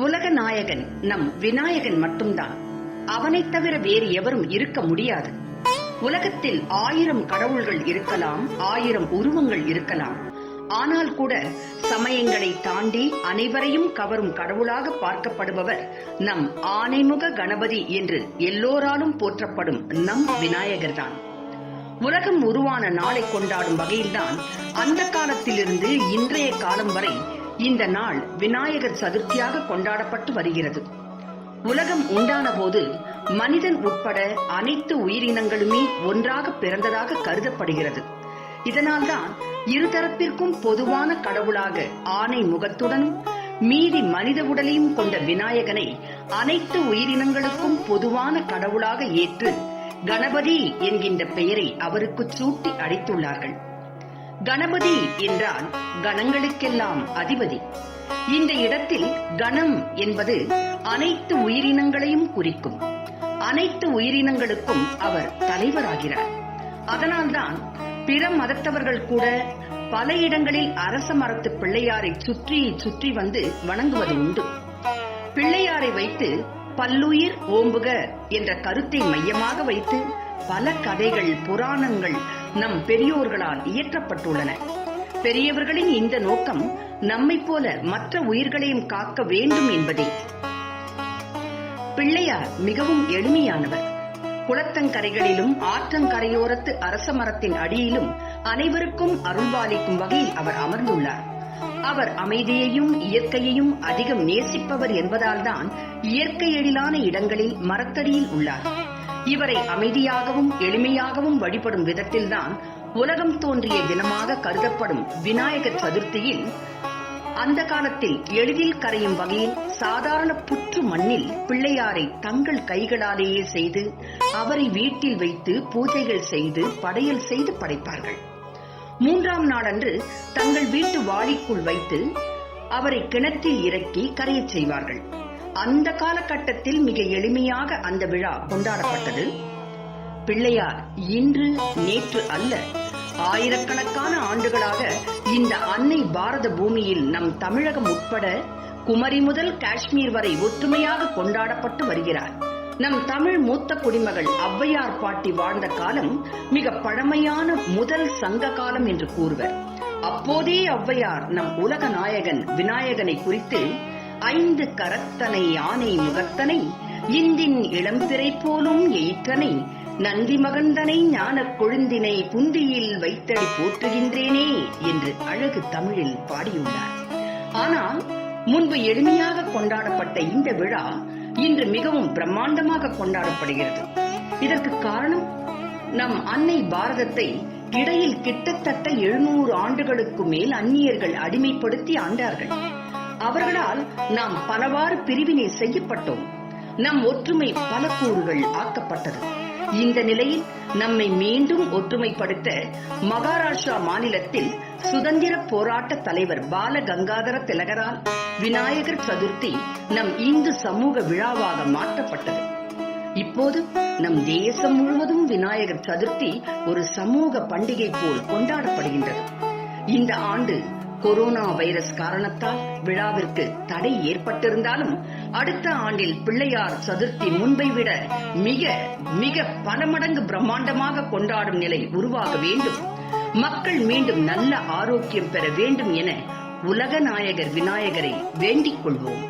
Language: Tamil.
உலக நாயகன் நம் விநாயகன் மட்டும்தான். அவனைத் தவிர வேறு எவரும் இருக்க முடியாது. உலகத்தில் ஆயிரம் கடவுள்கள் இருக்கலாம் ஆயிரம் உருவங்கள் இருக்கலாம். ஆனால் கூட சமயங்களை தாண்டி அனைவரையும் கவரும் கடவுளாக பார்க்கப்படுபவர் நம் ஆனைமுக கணபதி என்று எல்லோராலும் போற்றப்படும் நம் விநாயகர்தான். உலகம் உருவான நாளை கொண்டாடும் வகையில்தான் அந்த காலத்திலிருந்து இன்றைய காலம் வரை இந்த நாள் விநாயகர் சதுர்த்தியாக கொண்டாடப்பட்டு வருகிறது. உலகம் உண்டான போது மனிதன் உட்பட அனைத்து உயிரினங்களுமே ஒன்றாக பிறந்ததாக கருதப்படுகிறது. இதனால்தான் இருதரப்பிற்கும் பொதுவான கடவுளாக ஆணை முகத்துடனும் மீதி மனித உடலையும் கொண்ட விநாயகனை அனைத்து உயிரினங்களுக்கும் பொதுவான கடவுளாக ஏற்று கணபதி என்கின்ற பெயரை அவருக்கு சூட்டி அடித்துள்ளார்கள். கணபதி என்றால் கணங்களுக்கெல்லாம் அதிபதி. இந்த இடத்தில் கணம் என்பது அனைத்து உயிரினங்களையும் குறிக்கும். அனைத்து உயிரினங்களுக்கும் அவர் தலைவராகிறார். அதனால்தான் பிற மதத்தவர்கள் கூட பல இடங்களில் அரச மரத்து பிள்ளையாரை சுற்றி சுற்றி வந்து வணங்குவது உண்டு. பிள்ளையாரை வைத்து பல்லுயிர் ஓம்புக என்ற கருத்தை மையமாக வைத்து பல கதைகள் புராணங்கள் நம் பெரியோர்களால் இயற்றப்பட்டுள்ளன. பெரியவர்களின் இந்த நோக்கம் நம்மை போல மற்ற உயிர்களையும் காக்க வேண்டும் என்பதே. பிள்ளையார் மிகவும் எளிமையானவர். குளத்தங்கரைகளிலும் ஆற்றங்கரையோரத்து அரச மரத்தின் அடியிலும் அனைவருக்கும் அருள்பாலிக்கும் வகையில் அவர் அமர்ந்துள்ளார். அவர் அமைதியையும் இயற்கையையும் அதிகம் நேசிப்பவர் என்பதால்தான் இயற்கை எழிலான இடங்களில் மரத்தடியில் உள்ளார். இவரை அமைதியாகவும் எளிமையாகவும் வழிபடும் விதத்தில்தான் உலகம் தோன்றிய தினமாக கருதப்படும் விநாயகர் சதுர்த்தியில் அந்த காலத்தில் எளிதில் கரையும் வகையில் சாதாரண புற்று மண்ணில் பிள்ளையாரை தங்கள் கைகளாலேயே செய்து அவரை வீட்டில் வைத்து பூஜைகள் செய்து படையல் செய்து படைப்பார்கள். மூன்றாம் நாளன்று தங்கள் வீட்டு வாளிக்குள் வைத்து அவரை கிணற்றில் இறக்கி கரையச் செய்வார்கள். அந்த காலகட்டத்தில் மிக எளிமையாக அந்த விழா கொண்டாடப்பட்டது. பிள்ளையார் இன்று நேற்று அல்ல ஆயிரக்கணக்கான ஆண்டுகளாக இந்த அன்னை பாரத பூமியில் நம் தமிழகம் உட்பட குமரி முதல் காஷ்மீர் வரை ஒற்றுமையாக கொண்டாடப்பட்டு வருகிறார். நம் தமிழ் மூத்த குடிமகள் ஔவையார் பாட்டி வாழ்ந்த காலம் மிக பழமையான முதல் சங்க காலம் என்று கூறுவர். அப்போதே ஔவையார் நம் உலக நாயகன் விநாயகனை குறித்து ஐந்து கரத்தனை யானை முகத்தனை இந்தின் இளம்பிறை போலும் எயிற்றனை நந்தி மகந்தனை ஞானக் கொழுந்தினை புந்தியில் வைத்தடி போற்றுகின்றேனே என்று அழகு தமிழில் பாடியுள்ளார். ஆனால் முன்பு எளிமையாக கொண்டாடப்பட்ட இந்த விழா இன்று மிகவும் பிரம்மாண்டமாக கொண்டாடப்படுகிறது. இதற்கு காரணம் நம் அன்னை பாரதத்தை இடையில் கிட்டத்தட்ட எழுநூறு ஆண்டுகளுக்கு மேல் அந்நியர்கள் அடிமைப்படுத்தி ஆண்டார்கள். அவர்களால் நாம் பலவாறு பிரிவினை செய்யப்பட்டோம். நம் ஒற்றுமை பல கூறுகள் ஆக்கப்பட்டது. இந்த நிலையில் நம்மை மீண்டும் ஒற்றுமைப்படுத்த மகாராஷ்டிரா மாநிலத்தில் சுதந்திர போராட்ட தலைவர் பால கங்காதர திலகரால் விநாயகர் சதுர்த்தி நம் இந்து சமூக விழாவாக மாற்றப்பட்டது. இப்போது நம் தேசம் முழுவதும் விநாயகர் சதுர்த்தி ஒரு சமூக பண்டிகை போல் கொண்டாடப்படுகின்றது. இந்த ஆண்டு கொரோனா வைரஸ் காரணத்தால் விழாவிற்கு தடை ஏற்பட்டிருந்தாலும் அடுத்த ஆண்டில் பிள்ளையார் சதுர்த்தி முன்பை விட மிக மிக பல மடங்கு பிரம்மாண்டமாக கொண்டாடும் நிலை உருவாக வேண்டும். மக்கள் மீண்டும் நல்ல ஆரோக்கியம் பெற வேண்டும் என உலக நாயகர் விநாயகரை வேண்டிக் கொள்வோம்.